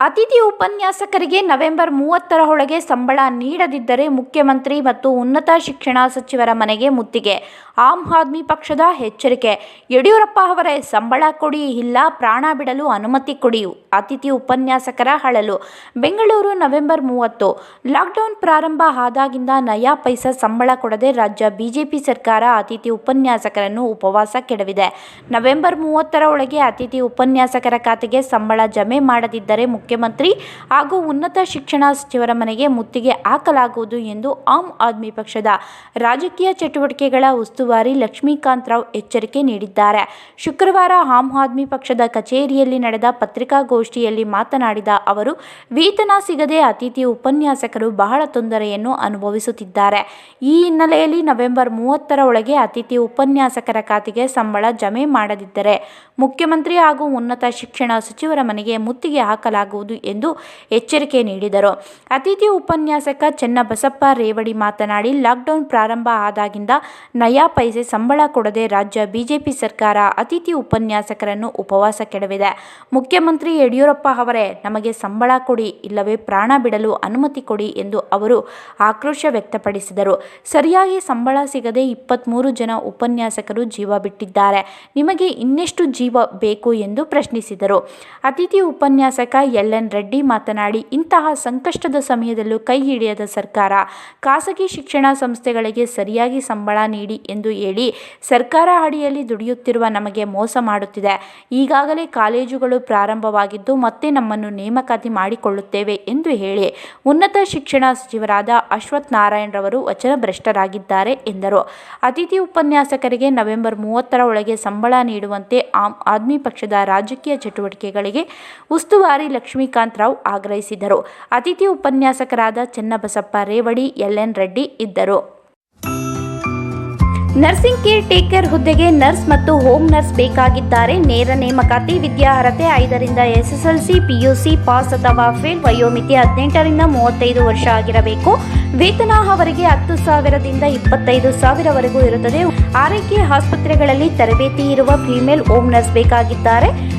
ಅತಿಥಿ ಉಪನ್ಯಾಸಕರಿಗೆ ನವೆಂಬರ್ ಮೂವತ್ತರ ಒಳಗೆ ಸಂಬಳ ನೀಡದಿದ್ದರೆ ಮುಖ್ಯಮಂತ್ರಿ ಮತ್ತು ಉನ್ನತ ಶಿಕ್ಷಣ ಸಚಿವರ ಮನೆಗೆ ಮುತ್ತಿಗೆ. ಆಮ್ ಆದ್ಮಿ ಪಕ್ಷದ ಎಚ್ಚರಿಕೆ. ಯಡಿಯೂರಪ್ಪ ಅವರೇ, ಸಂಬಳ ಕೊಡಿ, ಇಲ್ಲ ಪ್ರಾಣ ಬಿಡಲು ಅನುಮತಿ ಕೊಡಿ, ಅತಿಥಿ ಉಪನ್ಯಾಸಕರ ಹಳಲು ಬೆಂಗಳೂರು, ನವೆಂಬರ್ ಮೂವತ್ತು. ಲಾಕ್ಡೌನ್ ಪ್ರಾರಂಭ ಆದಾಗಿಂದ ನಯಾ ಪೈಸಾ ಸಂಬಳ ಕೊಡದೆ ರಾಜ್ಯ ಬಿಜೆಪಿ ಸರ್ಕಾರ ಅತಿಥಿ ಉಪನ್ಯಾಸಕರನ್ನು ಉಪವಾಸ ಕೆಡವಿದೆ. ನವೆಂಬರ್ ಮೂವತ್ತರ ಒಳಗೆ ಅತಿಥಿ ಉಪನ್ಯಾಸಕರ ಖಾತೆಗೆ ಸಂಬಳ ಜಮೆ ಮಾಡದಿದ್ದರೆ ಮುಖ್ಯಮಂತ್ರಿ ಹಾಗೂ ಉನ್ನತ ಶಿಕ್ಷಣ ಸಚಿವರ ಮನೆಗೆ ಮುತ್ತಿಗೆ ಹಾಕಲಾಗುವುದು ಎಂದು ಆಮ್ ಆದ್ಮಿ ಪಕ್ಷದ ರಾಜಕೀಯ ಚಟುವಟಿಕೆಗಳ ಉಸ್ತುವಾರಿ ಲಕ್ಷ್ಮೀಕಾಂತ್ ರಾವ್ ಎಚ್ಚರಿಕೆ ನೀಡಿದ್ದಾರೆ. ಶುಕ್ರವಾರ ಆಮ್ ಆದ್ಮಿ ಪಕ್ಷದ ಕಚೇರಿಯಲ್ಲಿ ನಡೆದ ಪತ್ರಿಕಾಗೋಷ್ಠಿಯಲ್ಲಿ ಮಾತನಾಡಿದ ಅವರು, ವೇತನ ಸಿಗದೆ ಅತಿಥಿ ಉಪನ್ಯಾಸಕರು ಬಹಳ ತೊಂದರೆಯನ್ನು ಅನುಭವಿಸುತ್ತಿದ್ದಾರೆ. ಈ ಹಿನ್ನೆಲೆಯಲ್ಲಿ ನವೆಂಬರ್ ಮೂವತ್ತರ ಒಳಗೆ ಅತಿಥಿ ಉಪನ್ಯಾಸಕರ ಖಾತೆಗೆ ಸಂಬಳ ಜಮೆ ಮಾಡದಿದ್ದರೆ ಮುಖ್ಯಮಂತ್ರಿ ಹಾಗೂ ಉನ್ನತ ಶಿಕ್ಷಣ ಸಚಿವರ ಮನೆಗೆ ಮುತ್ತಿಗೆ ಹಾಕಲಾಗುವುದು. ಎಂದು ಎಚ್ಚರಿಕೆ ನೀಡಿದರು. ಅತಿಥಿ ಉಪನ್ಯಾಸಕ ಚೆನ್ನಬಸಪ್ಪ ರೇವಡಿ ಮಾತನಾಡಿ, ಲಾಕ್ಡೌನ್ ಪ್ರಾರಂಭ ಆದಾಗಿಂದ ನಯಾ ಪೈಸೆ ಸಂಬಳ ಕೊಡದೆ ರಾಜ್ಯ ಬಿಜೆಪಿ ಸರ್ಕಾರ ಅತಿಥಿ ಉಪನ್ಯಾಸಕರನ್ನು ಉಪವಾಸ ಕೆಡವಿದೆ. ಮುಖ್ಯಮಂತ್ರಿ ಯಡಿಯೂರಪ್ಪ ಅವರೇ, ನಮಗೆ ಸಂಬಳ ಕೊಡಿ, ಇಲ್ಲವೇ ಪ್ರಾಣ ಬಿಡಲು ಅನುಮತಿ ಕೊಡಿ ಎಂದು ಅವರು ಆಕ್ರೋಶ ವ್ಯಕ್ತಪಡಿಸಿದರು. ಸರಿಯಾಗಿ ಸಂಬಳ ಸಿಗದೆ ಇಪ್ಪತ್ತ್ಮೂರು ಜನ ಉಪನ್ಯಾಸಕರು ಜೀವ ಬಿಟ್ಟಿದ್ದಾರೆ. ನಿಮಗೆ ಇನ್ನೆಷ್ಟು ಜೀವ ಬೇಕು ಎಂದು ಪ್ರಶ್ನಿಸಿದರು. ಅತಿಥಿ ಉಪನ್ಯಾಸಕ ಎನ್ ರೆಡ್ಡಿ ಮಾತನಾಡಿ, ಇಂತಹ ಸಂಕಷ್ಟದ ಸಮಯದಲ್ಲೂ ಕೈ ಹಿಡಿಯದ ಸರ್ಕಾರ, ಖಾಸಗಿ ಶಿಕ್ಷಣ ಸಂಸ್ಥೆಗಳಿಗೆ ಸರಿಯಾಗಿ ಸಂಬಳ ನೀಡಿ ಎಂದು ಹೇಳಿ, ಸರ್ಕಾರ ಅಡಿಯಲ್ಲಿ ದುಡಿಯುತ್ತಿರುವ ನಮಗೆ ಮೋಸ ಮಾಡುತ್ತಿದೆ. ಈಗಾಗಲೇ ಕಾಲೇಜುಗಳು ಪ್ರಾರಂಭವಾಗಿದ್ದು, ಮತ್ತೆ ನಮ್ಮನ್ನು ನೇಮಕಾತಿ ಮಾಡಿಕೊಳ್ಳುತ್ತೇವೆ ಎಂದು ಹೇಳಿ, ಉನ್ನತ ಶಿಕ್ಷಣ ಸಚಿವರಾದ ಅಶ್ವಥ್ ನಾರಾಯಣ್ ರವರು ವಚನಭ್ರಷ್ಟರಾಗಿದ್ದಾರೆ ಎಂದರು. ಅತಿಥಿ ಉಪನ್ಯಾಸಕರಿಗೆ ನವೆಂಬರ್ ಮೂವತ್ತರ ಒಳಗೆ ಸಂಬಳ ನೀಡುವಂತೆ ಆಮ್ ಆದ್ಮಿ ಪಕ್ಷದ ರಾಜಕೀಯ ಚಟುವಟಿಕೆಗಳಿಗೆ ಉಸ್ತುವಾರಿ ಲಕ್ಷ್ಮೀಕಾಂತ್ ರಾವ್ ಆಗ್ರಹಿಸಿದರು. ಅತಿಥಿ ಉಪನ್ಯಾಸಕರಾದ ಚೆನ್ನಬಸಪ್ಪ ರೇವಡಿ ಎಲ್ ಎನ್ ರೆಡ್ಡಿ ಇದ್ದರು. ನರ್ಸಿಂಗ್ ಕೇರ್ ಟೇಕರ್ ಹುದ್ದೆಗೆ ನರ್ಸ್ ಮತ್ತು ಹೋಮ್ ನರ್ಸ್ ಬೇಕಾಗಿದ್ದಾರೆ. ನೇರ ನೇಮಕಾತಿ, ವಿದ್ಯಾರ್ಹತೆ ಐದರಿಂದ ಎಸ್ಎಸ್ಎಲ್ಸಿ, ಪಿಯುಸಿ ಪಾಸ್ ಅಥವಾ ಫೇಲ್ ವಯೋಮಿತಿ ಹದಿನೆಂಟರಿಂದ ಮೂವತ್ತೈದು ವರ್ಷ ಆಗಿರಬೇಕು. ವೇತನ ಅವರಿಗೆ ಹತ್ತು ಸಾವಿರದಿಂದ ಇಪ್ಪತ್ತೈದು ಸಾವಿರವರೆಗೂ ಇರುತ್ತದೆ. ಆರೈಕೆ ಆಸ್ಪತ್ರೆಗಳಲ್ಲಿ ತರಬೇತಿ ಇರುವ ಫೀಮೇಲ್ ಹೋಮ್ ನರ್ಸ್ ಬೇಕಾಗಿದ್ದಾರೆ.